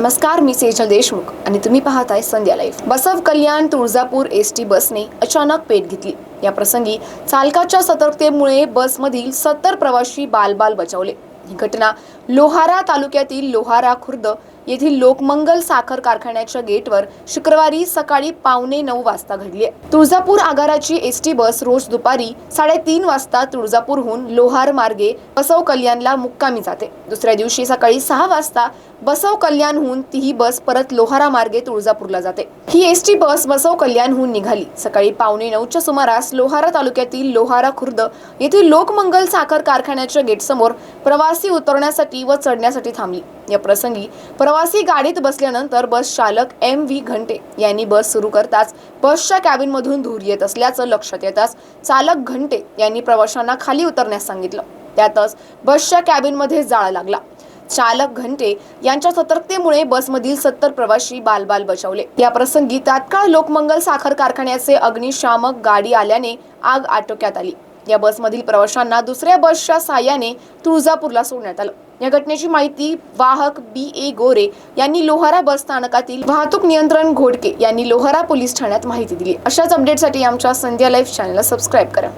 नमस्कार मी सेजल देशमुख आणि तुम्ही पाहताय Sandhya live Basav Kalyan Tuljapur S T बसने अचानक पेट घेतली. या प्रसंगी चालकाच्या सतर्कतेमुळे बसमधील सत्तर प्रवाशी बालबाल बचावले. ही घटना लोहारा तालुक्यातील लोहारा खुर्द येथील लोकमंगल साखर कारखान्याच्या गेटवर शुक्रवारी सकाळी पावणे नऊ वाजता घडली आहे. तुळजापूर आगाराची एस टी बस रोज दुपारी साडेतीन वाजता तुळजापूरहून लोहार मार्गे बसव कल्याणला मुक्कामी जाते. दुसऱ्या दिवशी सकाळी सहा वाजता बसव कल्याणहून ती ही बस परत लोहारा मार्गे तुळजापूरला जाते. ही एस टी बस बसव कल्याणहून निघाली. सकाळी पावणे नऊच्या सुमारास लोहारा तालुक्यातील लोहारा खुर्द येथील लोकमंगल साखर कारखान्याच्या गेटसमोर प्रवासी उतरण्यासाठी व चढण्यासाठी थांबली. या प्रसंगी प्रवासी गाडीत बसल्यानंतर बस चालक एम व्ही घंटे यांनी बस सुरू करताच बसच्या कॅबिनमधून धूर येत असल्याचं लक्षात येताच चालक घंटे यांनी प्रवाशांना खाली उतरण्यास सांगितलं. त्यातच बसच्या कॅबिनमध्ये जाळ लागला. चालक घंटे यांच्या सतर्कतेमुळे बसमधील सत्तर प्रवाशी बालबाल बचावले. या प्रसंगी तात्काळ लोकमंगल साखर कारखान्याचे अग्निशामक गाडी आल्याने आग आटोक्यात आली. या बसमधील प्रवाशांना दुसऱ्या बसच्या साह्याने तुळजापूरला सोडण्यात आलं. या घटनेची माहिती वाहक बी ए गोरे यांनी लोहारा बस स्थानकातील वाहतूक नियंत्रण घोडके यांनी लोहारा पोलीस ठाण्यात माहिती दिली. अशाच अपडेटसाठी आमच्या संध्या लाईफ चॅनलला सबस्क्राईब करा.